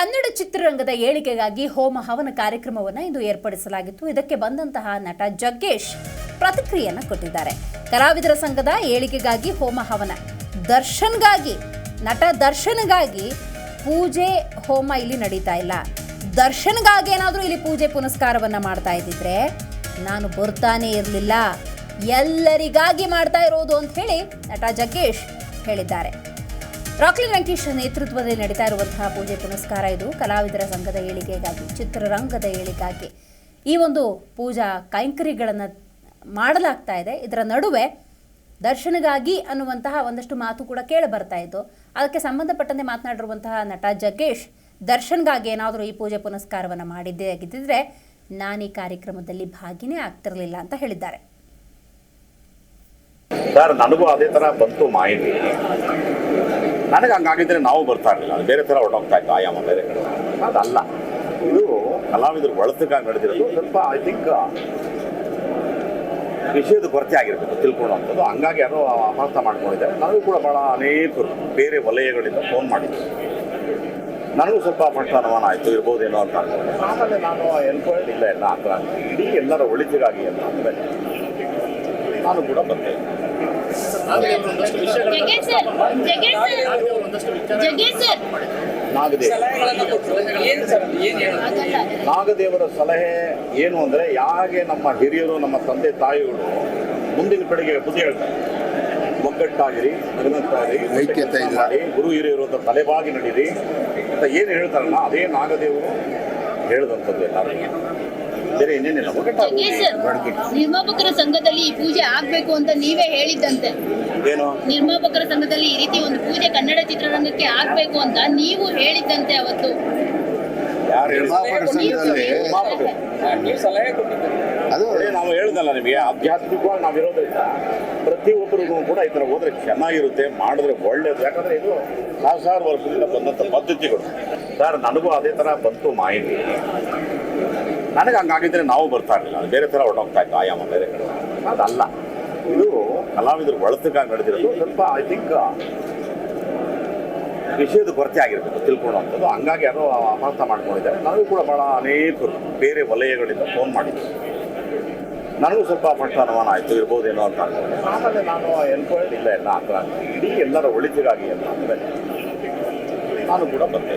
ಕನ್ನಡ ಚಿತ್ರರಂಗದ ಏಳಿಗೆಗಾಗಿ ಹೋಮ ಹವನ ಕಾರ್ಯಕ್ರಮವನ್ನು ಇಂದು ಏರ್ಪಡಿಸಲಾಗಿತ್ತು. ಇದಕ್ಕೆ ಬಂದಂತಹ ನಟ ಜಗ್ಗೇಶ್ ಪ್ರತಿಕ್ರಿಯೆಯನ್ನು ಕೊಟ್ಟಿದ್ದಾರೆ. ಕಲಾವಿದರ ಸಂಘದ ಏಳಿಗೆಗಾಗಿ ಹೋಮ ಹವನ. ದರ್ಶನ್ಗಾಗಿ, ನಟ ದರ್ಶನ್ಗಾಗಿ ಪೂಜೆ ಹೋಮ ಇಲ್ಲಿ ನಡೀತಾ ಇಲ್ಲ. ದರ್ಶನ್ಗಾಗಿ ಏನಾದರೂ ಇಲ್ಲಿ ಪೂಜೆ ಪುನಸ್ಕಾರವನ್ನ ಮಾಡ್ತಾ ಇದ್ದಿದ್ರೆ ನಾನು ಬರ್ತಾನೆ ಇರಲಿಲ್ಲ. ಎಲ್ಲರಿಗಾಗಿ ಮಾಡ್ತಾ ಇರೋದು ಅಂತ ಹೇಳಿ ನಟ ಜಗ್ಗೇಶ್ ಹೇಳಿದ್ದಾರೆ. ರಾಕ್ಲಿನ್ ವೆಂಕಟೇಶ್ ನೇತೃತ್ವದಲ್ಲಿ ನಡೀತಾ ಇರುವಂತಹ ಪೂಜೆ ಪುನಸ್ಕಾರ ಇದು. ಕಲಾವಿದರ ಸಂಘದ ಏಳಿಗೆಗಾಗಿ, ಚಿತ್ರರಂಗದ ಏಳಿಗೆಗಾಗಿ ಈ ಒಂದು ಪೂಜಾ ಕೈಂಕರಿಗಳನ್ನು ಮಾಡಲಾಗ್ತಾ ಇದೆ. ಇದರ ನಡುವೆ ದರ್ಶನಗಾಗಿ ಅನ್ನುವಂತಹ ಒಂದಷ್ಟು ಮಾತು ಕೂಡ ಕೇಳಿ ಬರ್ತಾ ಇತ್ತು. ಅದಕ್ಕೆ ಸಂಬಂಧಪಟ್ಟಂತೆ ಮಾತನಾಡಿರುವಂತಹ ನಟ ಜಗ್ಗೇಶ್, ದರ್ಶನ್ಗಾಗಿ ಏನಾದರೂ ಈ ಪೂಜೆ ಪುನಸ್ಕಾರವನ್ನು ಮಾಡಿದ್ದೇ ಆಗಿದ್ದಿದ್ರೆ ನಾನು ಈ ಕಾರ್ಯಕ್ರಮದಲ್ಲಿ ಭಾಗಿನೇ ಆಗ್ತಿರಲಿಲ್ಲ ಅಂತ ಹೇಳಿದ್ದಾರೆ. ಸರ್, ನನಗೂ ಅದೇ ಥರ ಬಂತು ಮಾಹಿತಿ. ನನಗೆ ಹಂಗಾಗಿದ್ರೆ ನಾವು ಬರ್ತಾ ಇರಲಿಲ್ಲ. ಅದು ಬೇರೆ ಥರ ಹೊರಟೋಗ್ತಾ ಇತ್ತು. ಆಯಾಮ ಬೇರೆ ಕಡೆ ಅದಲ್ಲ. ಇದು ಕಲಾವಿದರು ಒಳತಕ್ಕಾಗಿ ನಡೆದಿರೋದು ಸ್ವಲ್ಪ ಐ ಥಿಂಕ್ ವಿಷಯದ ಕೊರತೆ ಆಗಿರಬೇಕು, ತಿಳ್ಕೊಳ್ಳುವಂಥದ್ದು. ಹಂಗಾಗಿ ಅದು ಅಪಾರ್ಥ ಮಾಡ್ಕೊಂಡಿದ್ದಾರೆ. ನನಗೂ ಕೂಡ ಭಾಳ ಅನೇಕರು ಬೇರೆ ವಲಯಗಳಿಂದ ಫೋನ್ ಮಾಡಿದ್ರು. ನನಗೂ ಸ್ವಲ್ಪ ಮಟ್ಟ ಅನುಮಾನ ಆಯಿತು. ಇರ್ಬೋದೇನೋ ಅಂತ ಅನ್ಕೊಂಡೆ. ಆಮೇಲೆ ನಾನು ಎನ್ಕ್ವೈರಿ ಇಲ್ಲ ಎಲ್ಲ. ಆ ಇಡೀ ಎಲ್ಲರ ಒಳಿತಿಗಾಗಿ ಅಂತ ಅಂದಮೇಲೆ ನಾನು ಕೂಡ ಬಂದೆ. ನಾಗದೇವರ ಸಲಹೆ ಏನು ಅಂದ್ರೆ ಯಾಗೆ ನಮ್ಮ ಹಿರಿಯರು ನಮ್ಮ ತಂದೆ ತಾಯಿಗಳು ಮುಂದಿನ ಕಡೆಗೆ ಬುದ್ಧಿ ಹೇಳ್ತಾರೆ. ಒಗ್ಗಟ್ಟಾಗಿರಿ ಹನುಮಂತಾಗಿರಿ ಐಕ್ಯತೆ. ಮಾಡಿ ಗುರು ಹಿರಿಯರು ಅಂತ ತಲೆಬಾಗಿ ನಡೀರಿ ಅಂತ ಏನು ಹೇಳ್ತಾರಲ್ಲ ಅದೇ ನಾಗದೇವರು ಹೇಳಿದಂಥದ್ದು ಎಲ್ಲರಿಗೂ. ಬೇರೆ ಇನ್ನೇನಿಲ್ಲ. ಜಗ್ಗೇಶ್ ನಿರ್ಮಾಪಕರ ಸಂಘದಲ್ಲಿ ಈ ಪೂಜೆ ಆಗ್ಬೇಕು ಅಂತ ನೀವೇ ಹೇಳಿದ್ದಂತೆ. ಏನು? ನಿರ್ಮಾಪಕರ ಸಂಘದಲ್ಲಿ ಈ ರೀತಿ ಒಂದು ಪೂಜೆ ಕನ್ನಡ ಚಿತ್ರರಂಗಕ್ಕೆ ಆಗ್ಬೇಕು ಅಂತ ನೀವು ಹೇಳಿದ್ದಂತೆ ಅವತ್ತು. ಯಾರು ನಿರ್ಮಾಪಕರ ಸಂಘದಲ್ಲಿ ನಿರ್ಮಾಪಕರು. ಸಲಹೆ ಅದು ಅದೇ ನಾವು ಹೇಳ್ದಲ್ಲ ನಿಮಗೆ ಆಧ್ಯಾತ್ಮಿಕವಾಗಿ ನಾವು ಇರೋದ್ರಿಂದ ಪ್ರತಿಯೊಬ್ಬರಿಗೂ ಕೂಡ ಈ ಥರ ಹೋದ್ರೆ ಚೆನ್ನಾಗಿರುತ್ತೆ ಮಾಡಿದ್ರೆ ಒಳ್ಳೇದು. ಯಾಕಂದ್ರೆ ಇದು ಸಾವಿರಾರು ವರ್ಷದಿಂದ ಬಂದಂಥ ಪದ್ಧತಿಗಳು. ಸರ್ ನನಗೂ ಅದೇ ಥರ ಬಂತು ಮಾಹಿತಿ. ನನಗೆ ಹಂಗಾಗಿದ್ರೆ ನಾವು ಬರ್ತಾ ಇರಲಿಲ್ಲ. ಬೇರೆ ಥರ ಹೊರಟೋಗ್ತಾ ಇತ್ತು ಆಯಾಮ ಬೇರೆ ಕಡೆ. ಅದಲ್ಲ. ಇದು ಕಲಾವಿದರು ಒಳತಕ್ಕಾಗಿ ನಡೆದಿರೋದು ಸ್ವಲ್ಪ ಐ ಥಿಂಕ್ ವಿಷಯದ ಕೊರತೆ ಆಗಿರಬೇಕು, ತಿಳ್ಕೊಳ್ಳುವಂಥದ್ದು. ಹಂಗಾಗಿ ಯಾರೋ ಅಪಾರ್ಥ ಮಾಡ್ಕೊಂಡಿದ್ದಾರೆ. ನನಗೂ ಕೂಡ ಭಾಳ ಅನೇಕರು ಬೇರೆ ವಲಯಗಳಿಂದ ಫೋನ್ ಮಾಡಿದ್ರು. ನನಗೂ ಸ್ವಲ್ಪ ಫಸ್ಟ್ ಅನುಮಾನ ಆಯಿತು, ಇರ್ಬೋದೇನೋ ಅಂತ ಅನ್ಕೊಂಡೆ ಆಮೇಲೆ ನಾನು ಎನ್ಕ್ವೈರಿ ಇಲ್ಲ ಎಲ್ಲ ಆ ಥರ ಇಡೀ ಎಲ್ಲರ ಒಳಿತಿಗಾಗಿ ಅಂತ ಅಂದರೆ ನಾನು ಕೂಡ ಬಂದೆ.